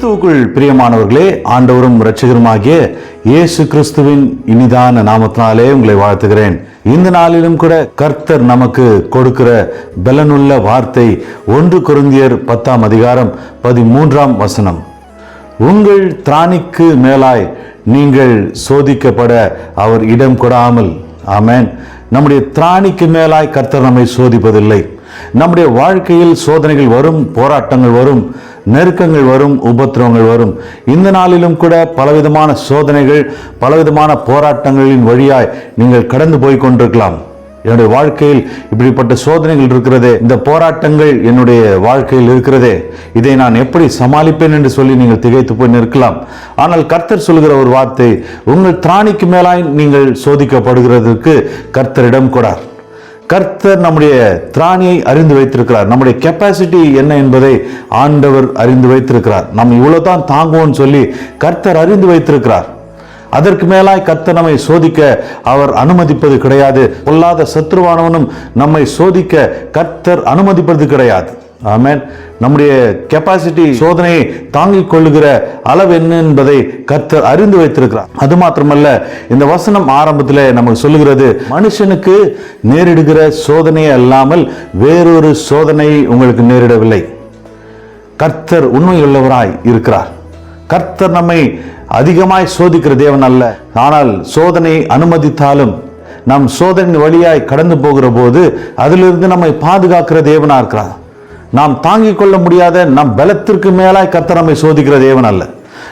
கிறிஸ்துவுக்குள் பிரியமானவர்களே ஆண்டவரும் இரட்சகருமாகிய இயேசு கிறிஸ்துவின் இனிதான நாமத்தினாலே உங்களை வாழ்த்துகிறேன். இந்த நாளிலும் கூட கர்த்தர் நமக்கு கொடுக்கிற பலனுள்ள வார்த்தை ஒன்று குருந்தியர் பத்தாம் அதிகாரம் பதிமூன்றாம் வசனம். உங்கள் திராணிக்கு மேலாய் நீங்கள் சோதிக்கப்பட அவர் இடம் கொடாமல். ஆமேன். நம்முடைய திராணிக்கு மேலாய் கர்த்தர் நம்மை சோதிப்பதில்லை. நம்முடைய வாழ்க்கையில் சோதனைகள் வரும் போராட்டங்கள் வரும். நெருக்கங்கள் வரும் உபத்திரவங்கள் வரும். இந்த நாளிலும் கூட பலவிதமான சோதனைகள் பலவிதமான போராட்டங்களின் வழியாய் நீங்கள் கடந்து போய் கொண்டிருக்கலாம். என்னுடைய வாழ்க்கையில் இப்படிப்பட்ட சோதனைகள் இருக்கிறதே இந்த போராட்டங்கள் என்னுடைய வாழ்க்கையில் இருக்கிறதே. இதை நான் எப்படி சமாளிப்பேன் என்று சொல்லி நீங்கள் திகைத்து போய் நிற்கலாம். ஆனால் கர்த்தர் சொல்கிற ஒரு வார்த்தை உங்கள் திராணிக்கு மேலாய் நீங்கள் சோதிக்கப்படுகிறதற்கு கர்த்தரிடம் கூடார் கர்த்தர் நம்முடைய திராணியை அறிந்து வைத்திருக்கிறார். நம்முடைய கெப்பாசிட்டி என்ன என்பதை ஆண்டவர் அறிந்து வைத்திருக்கிறார். நம்ம இவ்வளோ தான் தாங்குவோம்னு சொல்லி கர்த்தர் அறிந்து வைத்திருக்கிறார். அதற்கு மேலாய் கர்த்தர் நம்மை சோதிக்க அவர் அனுமதிப்பது கிடையாது. பொல்லாத சத்ருவானவனும் நம்மை சோதிக்க கர்த்தர் அனுமதிப்பது கிடையாது. ஆமேன். நம்முடைய கெப்பாசிட்டி சோதனையை தாங்கிக் கொள்ளுகிற அளவு என்ன என்பதை கர்த்தர் அறிந்து வைத்திருக்கிறார். அது மாத்திரமல்ல இந்த வசனம் ஆரம்பத்தில் நமக்கு சொல்லுகிறது மனுஷனுக்கு நேரிடுகிற சோதனையே அல்லாமல் வேறொரு சோதனை உங்களுக்கு நேரிடவில்லை. கர்த்தர் உண்மையுள்ளவராய் இருக்கிறார். கர்த்தர் நம்மை அதிகமாய் சோதிக்கிற தேவன் அல்ல. ஆனால் சோதனை அனுமதித்தாலும் நம் சோதனை வழியாய் கடந்து போகிற போது அதிலிருந்து நம்மை பாதுகாக்கிற தேவனா இருக்கிறார் நாம் தாங்கிக் கொள்ள முடியாத நம் பலத்திற்கு மேலாய் கர்த்தர் நம்மை சோதிக்கிற தேவன் அல்ல.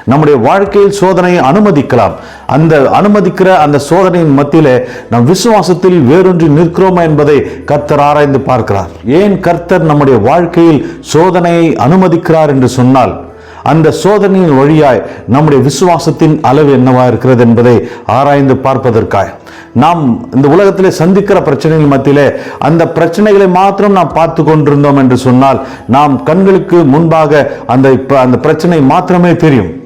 நம்முடைய வாழ்க்கையில் சோதனையை அனுமதிக்கலாம். அந்த அனுமதிக்கிற அந்த சோதனையின் மத்தியிலே நம் விசுவாசத்தில் வேறொன்றி நிற்கிறோமா என்பதை கர்த்தர் ஆராய்ந்து பார்க்கிறார். ஏன் கர்த்தர் நம்முடைய வாழ்க்கையில் சோதனையை அனுமதிக்கிறார் என்று சொன்னால் அந்த சோதனையின் வழியாய் நம்முடைய விசுவாசத்தின் அளவு என்னவா இருக்கிறது என்பதை ஆராய்ந்து பார்ப்பதற்காய். நாம் இந்த உலகத்திலே சந்திக்கிற பிரச்சனைகள் மத்தியிலே அந்த பிரச்சனைகளை மாத்திரம் நாம் பார்த்து கொண்டிருந்தோம் என்று சொன்னால் நாம் கண்களுக்கு முன்பாக அந்த அந்த பிரச்சனை மாத்திரமே தெரியும்.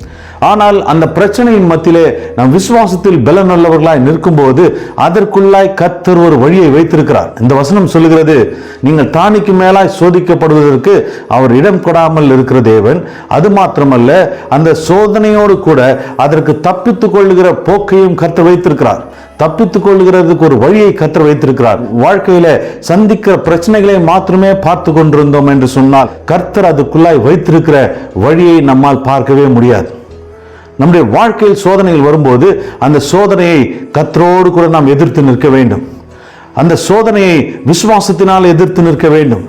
ஆனால் அந்த பிரச்சனையின் மத்தியிலே நாம் விசுவாசத்தில் பலனுள்ளவர்களாய் நிற்கும்போது அதற்குள்ளாய் கர்த்தர் ஒரு வழியை வைத்திருக்கிறார். இந்த வசனம் சொல்லுகிறது நீங்கள் தானிக்கு மேலாய் சோதிக்கப்படுவதற்கு அவர் இடம் கொடாமல் இருக்கிற தேவன். அது மாத்திரமல்ல அந்த சோதனையோடு கூட அதற்கு தப்பித்துக் கொள்ளுகிற போக்கையும் கத்தர் வைத்திருக்கிறார். தப்பித்துக் கொள்ளுகிறதுக்கு ஒரு வழியை கத்தர் வைத்திருக்கிறார். வாழ்க்கையில சந்திக்கிற பிரச்சனைகளை மாத்திரமே பார்த்து கொண்டிருந்தோம் என்று சொன்னால் கர்த்தர் அதுக்குள்ளாய் வைத்திருக்கிற வழியை நம்மால் பார்க்கவே முடியாது. நம்முடைய வாழ்க்கையில் சோதனைகள் வரும்போது அந்த சோதனையை கத்தரோடு கூட நாம் எதிர்த்து நிற்க வேண்டும். அந்த சோதனையை விசுவாசத்தினால் எதிர்த்து நிற்க வேண்டும்.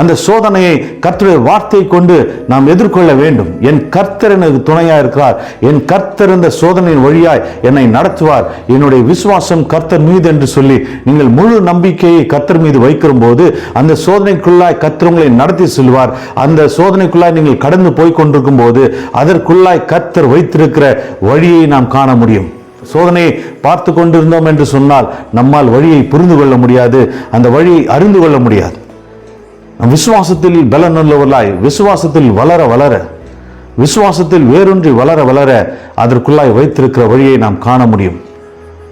அந்த சோதனையை கர்த்தருடைய வார்த்தை கொண்டு நாம் எதிர்கொள்ள வேண்டும். என் கர்த்தர் எனக்கு துணையா இருக்கிறார். என் கர்த்தர் இந்த சோதனையின் வழியாய் என்னை நடத்துவார். என்னுடைய விசுவாசம் கர்த்தர் மீது என்று சொல்லி நீங்கள் முழு நம்பிக்கையை கர்த்தர் மீது வைக்கிற போது அந்த சோதனைக்குள்ளாய் கர்த்தர் உங்களை நடத்தி செல்வார். அந்த சோதனைக்குள்ளாய் நீங்கள் கடந்து போய் கொண்டிருக்கும் போது அதற்குள்ளாய் கர்த்தர் வைத்திருக்கிற வழியை நாம் காண முடியும். சோதனையை பார்த்து கொண்டிருந்தோம் என்று சொன்னால் நம்மால் வழியை புரிந்து கொள்ள முடியாது. அந்த வழியை அறிந்து கொள்ள முடியாது. விசுவாசத்தில் பலனுள்ளவர்களாய் விசுவாசத்தில் வளர வளர விசுவாசத்தில் வேறொன்றி வளர வளர அதற்குள்ளாய் வைத்திருக்கிற வழியை நாம் காண முடியும்.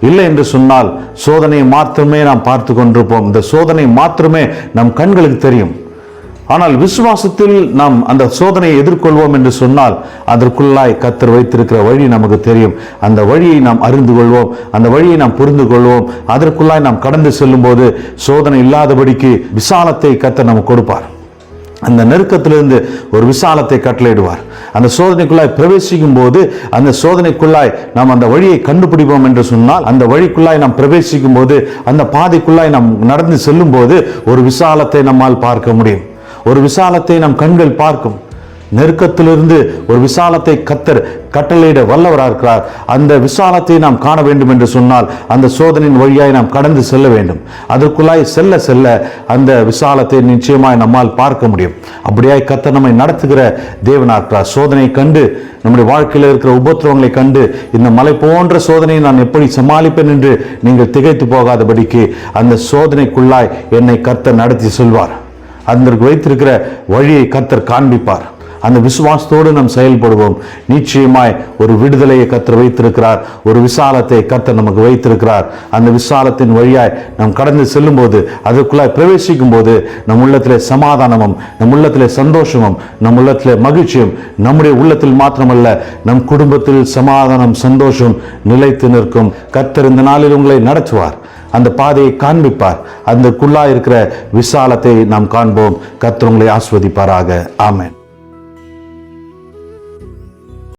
இல்லை என்று சொன்னால் சோதனையை மாத்திரமே நாம் பார்த்து கொண்டிருப்போம். இந்த சோதனை மாத்திரமே நம் கண்களுக்கு தெரியும். ஆனால் விசுவாசத்தில் நாம் அந்த சோதனையை எதிர்கொள்வோம் என்று சொன்னால் அதற்குள்ளாய் கத்தர் வைத்திருக்கிற வழி நமக்கு தெரியும். அந்த வழியை நாம் அறிந்து கொள்வோம். அந்த வழியை நாம் புரிந்து கொள்வோம். அதற்குள்ளாய் நாம் கடந்து செல்லும் போது சோதனை இல்லாதபடிக்கு விசாலத்தை கத்தர் நமக்கு கொடுப்பார். அந்த நெருக்கத்திலிருந்து ஒரு விசாலத்தை கட்டளையிடுவார். அந்த சோதனைக்குள்ளாய் பிரவேசிக்கும் போது அந்த சோதனைக்குள்ளாய் நாம் அந்த வழியை கண்டுபிடிப்போம் என்று சொன்னால் அந்த வழிக்குள்ளாய் நாம் பிரவேசிக்கும் போது அந்த பாதைக்குள்ளாய் நாம் நடந்து செல்லும் போது ஒரு விசாலத்தை நம்மால் பார்க்க முடியும். ஒரு விசாலத்தை நம் கண்கள் பார்க்கும். நெருக்கத்திலிருந்து ஒரு விசாலத்தை கத்தர் கட்டளையிட வல்லவராக இருக்கிறார். அந்த விசாலத்தை நாம் காண வேண்டும் என்று சொன்னால் அந்த சோதனையின் வழியாய் நாம் கடந்து செல்ல வேண்டும். அதற்குள்ளாய் செல்ல செல்ல அந்த விசாலத்தை நிச்சயமாய் நம்மால் பார்க்க முடியும். அப்படியாய் கத்தர் நம்மை நடத்துகிற தேவனா இருக்கிறார். சோதனை கண்டு நம்முடைய வாழ்க்கையில் இருக்கிற உபத்திரவங்களை கண்டு இந்த மலை போன்ற சோதனையை நான் எப்படி சமாளிப்பேன் என்று நீங்கள் திகைத்து போகாதபடிக்கு அந்த சோதனைக்குள்ளாய் என்னை கர்த்தர் நடத்தி செல்வார். அதற்கு வைத்திருக்கிற வழியை கத்தர் காண்பிப்பார். அந்த விசுவாசத்தோடு நாம் செயல்படுவோம். நிச்சயமாய் ஒரு விடுதலையை கத்தர் வைத்திருக்கிறார். ஒரு விசாலத்தை கத்தர் நமக்கு வைத்திருக்கிறார். அந்த விசாலத்தின் வழியாய் நாம் கடந்து செல்லும் போது அதற்குள்ளாய் பிரவேசிக்கும் போது நம் உள்ளத்திலே சமாதானமும் நம் உள்ளத்திலே சந்தோஷமும் நம் உள்ளத்திலே மகிழ்ச்சியும் நம்முடைய உள்ளத்தில் மாத்திரமல்ல நம் குடும்பத்தில் சமாதானம் சந்தோஷம் நிலைத்து நிற்கும். கத்தர் இந்த நாளில் உங்களை நடத்துவார். அந்த பாதையை காண்பிப்பார். அந்த குள்ளா இருக்கிற விசாலத்தை நாம் காண்போம். கத்திரங்களை ஆஸ்வதிப்பாராக. ஆமேன்.